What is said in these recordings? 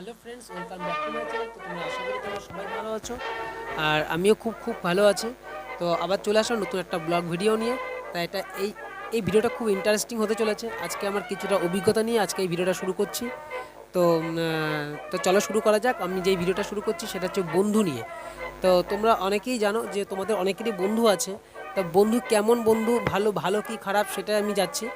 Hello friends welcome back to my channel তো তোমরা আশা করি তোমরা সবাই ভালো আছো। আর আমিও খুব খুব ভালো আছি। তো আবার চলে আসলাম নতুন একটা ব্লগ ভিডিও নিয়ে। তাই এটা এই এই ভিডিওটা খুব ইন্টারেস্টিং হতে চলেছে। আজকে আমার কিছুটা অভিজ্ঞতা নিয়ে আজকে এই ভিডিওটা শুরু করছি। তো তো চলো শুরু করা যাক। আমি যেই ভিডিওটা শুরু করছি সেটা হচ্ছে বন্ধু নিয়ে। তো তোমরা অনেকেই জানো যে তোমাদের অনেকেরই বন্ধু আছে। তা বন্ধু কেমন বন্ধু? ভালো ভালো কি খারাপ সেটা আমি যাচ্ছি।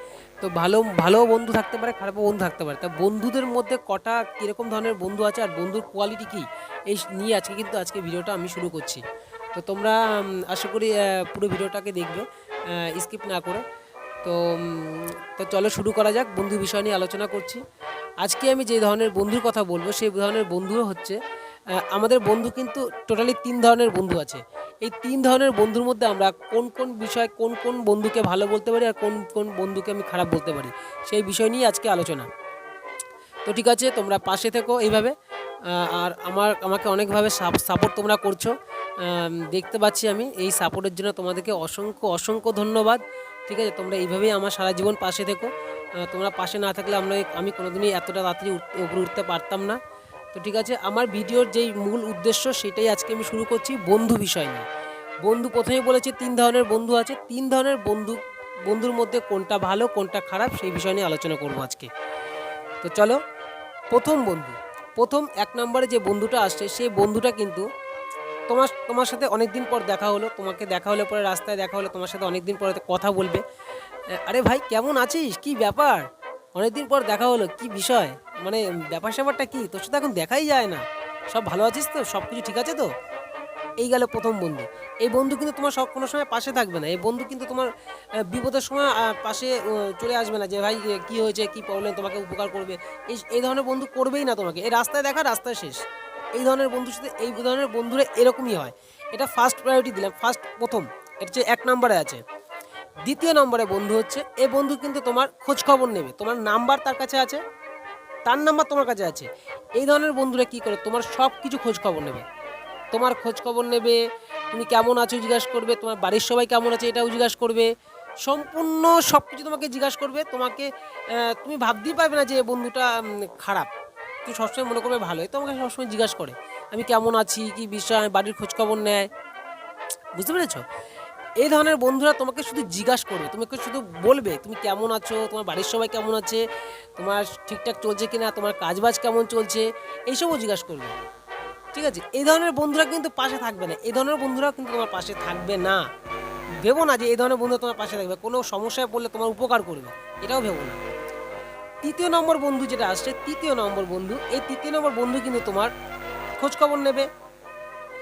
তো ভালো ভালো বন্ধু থাকতে পারে, খারাপও বন্ধু থাকতে পারে। তা বন্ধুদের মধ্যে কটা কীরকম ধরনের বন্ধু আছে আর বন্ধুর কোয়ালিটি কী? এই নিয়ে আজকে কিন্তু আজকে ভিডিওটা আমি শুরু করছি। তো তোমরা আশা করি পুরো ভিডিওটাকে দেখবে স্কিপ না করে। তো তো চলো শুরু করা যাক। বন্ধু বিষয় নিয়ে আলোচনা করছি। আজকে আমি যে ধরনের বন্ধুর কথা বলব, সেই ধরনের বন্ধু হচ্ছে আমাদের বন্ধু কিন্তু টোটালি তিন ধরনের বন্ধু আছে। এই তিন ধরনের বন্ধুর মধ্যে আমরা কোন কোন বিষয় কোন কোন বন্ধুকে ভালো বলতে পারি আর কোন কোন বন্ধুকে আমি খারাপ বলতে পারি, সেই বিষয় নিয়ে আজকে আলোচনা। তো ঠিক আছে, তোমরা পাশে থেকো এইভাবে। আর আমার, আমাকে অনেকভাবে সাপোর্ট তোমরা করছ। দেখতে পাচ্ছি আমি এই সাপোর্টের জন্য তোমাদেরকে অসংখ্য অসংখ্য ধন্যবাদ। ঠিক আছে, তোমরা এইভাবেই আমার সারা জীবন পাশে থেকো। তোমরা পাশে না থাকলে আমরা, আমি কোনোদিনই এতটা তাড়াতাড়ি উপরে উঠতে পারতাম না। তো ঠিক আছে, আমার ভিডিওর যেই মূল উদ্দেশ্য সেটাই আজকে আমি শুরু করছি বন্ধু বিষয় নিয়ে। বন্ধু প্রথমেই বলেছে তিন ধরনের বন্ধু আছে। তিন ধরনের বন্ধু, বন্ধুর মধ্যে কোনটা ভালো, কোনটা খারাপ সেই বিষয় নিয়ে আলোচনা করব আজকে। তো চলো, প্রথম বন্ধু। প্রথম এক নম্বরে যে বন্ধুটা আসছে সেই বন্ধুটা কিন্তু তোমার তোমার সাথে অনেক দিন পর দেখা হলো, তোমাকে দেখা হলে পরে রাস্তায় দেখা হলো তোমার সাথে অনেক দিন পরে কথা বলবে। আরে ভাই, কেমন আছিস? কি ব্যাপার? অনেক দিন পর দেখা হলো, কি বিষয়? মানে ব্যাপার স্যাপারটা কি? তোর সাথে এখন দেখাই যায় না। সব ভালো আছিস তো? সব কিছু ঠিক আছে তো? এই গেল প্রথম বন্ধু। এই বন্ধু কিন্তু তোমার সব কোনো সময় পাশে থাকবে না। এই বন্ধু কিন্তু তোমার বিপদের সময় পাশে চলে আসবে না যে ভাই এ, কি হয়েছে? কি প্রবলেম তোমাকে উপকার করবে? এই এই ধরনের বন্ধু করবেই না তোমাকে। এই রাস্তায় দেখা রাস্তায় শেষ। এই ধরনের বন্ধুর সাথে এই ধরনের বন্ধুরা এরকমই হয়। এটা ফার্স্ট প্রায়োরিটি দিলাম। ফার্স্ট প্রথম। এটা হচ্ছে এক নম্বরে আছে। দ্বিতীয় নম্বরে বন্ধু হচ্ছে এই বন্ধু কিন্তু তোমার খোঁজ খবর নেবে। তোমার নাম্বার তার কাছে আছে। তার নাম্বার তোমার কাছে আছে। এই ধরনের বন্ধুরা কি করে? তোমার সব কিছু খোঁজ খবর নেবে। তোমার খোঁজ খবর নেবে, তুমি কেমন আছো জিজ্ঞাসা করবে, তোমার বাড়ির সবাই কেমন আছে এটাও জিজ্ঞাসা করবে। সম্পূর্ণ সব কিছু তোমাকে জিজ্ঞাসা করবে। তোমাকে তুমি ভাবতেই পারবে না যে বন্ধুটা খারাপ। তুই সবসময় মনে করবে ভালো ভালোই তোমাকে সবসময় জিজ্ঞাসা করে, আমি কেমন আছি, কি বিষয়, বাড়ির খোঁজখবর নেয়। বুঝতে পেরেছ? এই ধরনের বন্ধুরা তোমাকে শুধু জিজ্ঞাসা করবে, তোমাকে শুধু বলবে, তুমি কেমন আছো? তোমার বাড়ির সবাই কেমন আছে? তোমার ঠিকঠাক চলছে কিনা? তোমার কাজবাজ কেমন চলছে? এইসবও জিজ্ঞাসা করবে। ঠিক আছে? এই ধরনের বন্ধুরা কিন্তু পাশে থাকবে না। এই ধরনের বন্ধুরা কিন্তু তোমার পাশে থাকবে না। ভেবো না যে এই ধরনের বন্ধু তোমার পাশে থাকবে। কোনো সমস্যায় পড়লে তোমার উপকার করবে। এটাও ভেবো না। তৃতীয় নম্বর বন্ধু যেটা আসছে, তৃতীয় নম্বর বন্ধু, এই তৃতীয় নম্বর বন্ধু কিন্তু তোমার খোঁজখবর নেবে।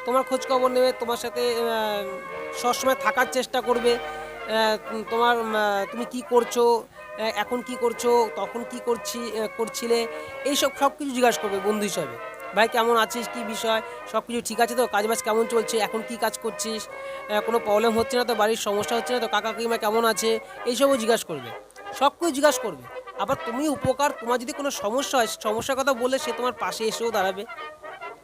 তোমার খোঁজ খবর নেবে, তোমার সাথে সবসময় থাকার চেষ্টা করবে। তোমার তুমি কি করছ এখন কি করছ, তখন কি করছি করছিলে, এইসব সব কিছু জিজ্ঞাসা করবে বন্ধু হিসাবে। ভাই, কেমন আছিস, কি বিষয় সব কিছু ঠিক আছে তো? কাজবাজ কেমন চলছে, এখন কি কাজ করছিস কোনো প্রবলেম হচ্ছে না তো? বাড়ির সমস্যা হচ্ছে না তো? কাকা কাকিমা কেমন আছে? এইসবও জিজ্ঞাসা করবে। সব কিছু জিজ্ঞাসা করবে। আবার তুমি উপকার, তোমার যদি কোনো সমস্যা হয়, সমস্যার কথা বললে সে তোমার পাশে এসেও দাঁড়াবে।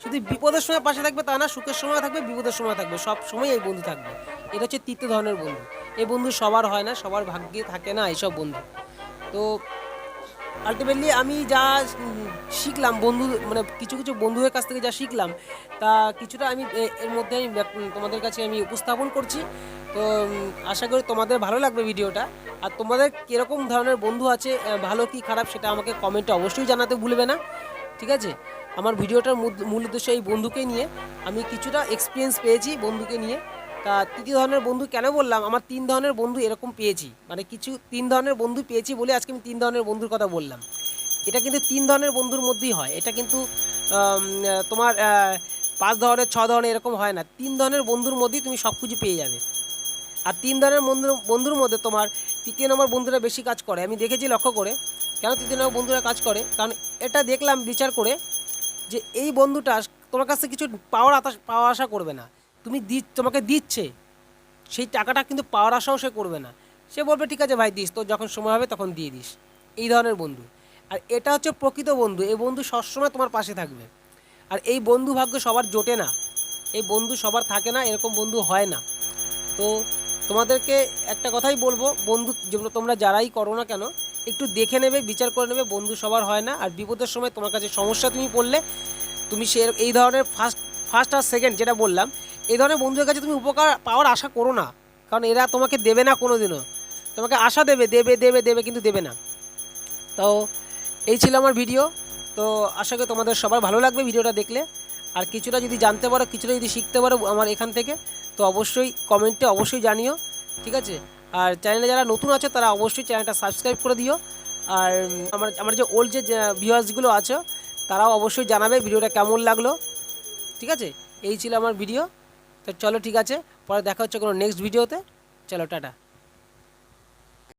শুধু বিপদের সময় পাশে থাকবে তা না, সুখের সময় থাকবে, বিপদের সময় থাকবে। সব সময় এই বন্ধু থাকবে। এটা হচ্ছে তৃতীয় ধরনের বন্ধু। এই বন্ধু সবার হয় না, সবার ভাগ্যে থাকে না এইসব বন্ধু। তো আলটিমেটলি আমি যা শিখলাম, বন্ধু মানে কিছু কিছু বন্ধুদের কাছ থেকে যা শিখলাম, তা কিছুটা আমি এর মধ্যে আমি তোমাদের কাছে আমি উপস্থাপন করছি। তো আশা করি তোমাদের ভালো লাগবে ভিডিওটা। আর তোমাদের কীরকম ধরনের বন্ধু আছে ভালো কি খারাপ সেটা আমাকে কমেন্টে অবশ্যই জানাতে ভুলবে না। ঠিক আছে? আমার ভিডিওটার মূল- উদ্দেশ্য এই বন্ধুকে নিয়ে আমি কিছুটা এক্সপিরিয়েন্স পেয়েছি বন্ধুকে নিয়ে। তা তৃতীয় ধরনের বন্ধু কেন বললাম? আমার তিন ধরনের বন্ধু এরকম পেয়েছি। মানে কিছু তিন ধরনের বন্ধু পেয়েছি বলে আজকে আমি তিন ধরনের বন্ধুর কথা বললাম। এটা কিন্তু তিন ধরনের বন্ধুর মধ্যেই হয়। এটা কিন্তু তোমার পাঁচ ধরনের, ছ ধরনের এরকম হয় না। তিন ধরনের বন্ধুর মধ্যেই তুমি সব কিছু পেয়ে যাবে। আর তিন ধরনের বন্ধুর বন্ধুর মধ্যে তোমার তৃতীয় নম্বর বন্ধুরা বেশি কাজ করে। আমি দেখেছি লক্ষ্য করে। কেন তৃতীয় নম্বর বন্ধুরা কাজ করে? কারণ এটা দেখলাম বিচার করে যে এই বন্ধুটা তোমার কাছ কিছু পাওয়ার আশা পাওয়ার আশা করবে না। তুমি দি, তোমাকে দিচ্ছে। সেই টাকাটা কিন্তু পাওয়ার আশাও সে করবে না। সে বলবে, ঠিক আছে ভাই, দিস। তো যখন সময় হবে তখন দিয়ে দিস। এই ধরনের বন্ধু। আর এটা হচ্ছে প্রকৃত বন্ধু। এই বন্ধু সবসময় তোমার পাশে থাকবে। আর এই বন্ধু ভাগ্য সবার জোটে না। এই বন্ধু সবার থাকে না, এরকম বন্ধু হয় না। তো তোমাদেরকে একটা কথাই বলব, বন্ধু, যেগুলো তোমরা যারাই করো না কেন একটু দেখে নেবে, বিচার করে নেবে, বন্ধু সবার হয় না। আর বিপদের সময় তোমার কাছে সমস্যা তুমি পড়লে, তুমি সে এই ধরনের ফার্স্ট ফার্স্ট আর সেকেন্ড যেটা বললাম, এই ধরনের বন্ধুদের কাছে তুমি উপকার পাওয়ার আশা করো না। কারণ এরা তোমাকে দেবে না কোনো দিনও তোমাকে আশা দেবে দেবে দেবে দেবে, কিন্তু দেবে না। তো এই ছিল আমার ভিডিও তো আশা করি তোমাদের সবার ভালো লাগবে ভিডিওটা দেখলে। আর কিছুটা যদি জানতে পারো, কিছুটা যদি শিখতে পারো আমার এখান থেকে, তো অবশ্যই কমেন্টে অবশ্যই জানিও। ঠিক আছে? আর চ্যানেলে যারা নতুন আছে, তারা অবশ্যই চ্যানেলটা সাবস্ক্রাইব করে দিও। আর আমার আমার যে ওল্ড যে ভিউয়ার্সগুলো আছে, তারাও অবশ্যই জানাবে ভিডিওটা কেমন লাগল। ঠিক আছে? এই ছিল আমার ভিডিও তো চলো ঠিক আছে, পরে দেখা হচ্ছে কোনো নেক্সট ভিডিওতে চলো, টাটা।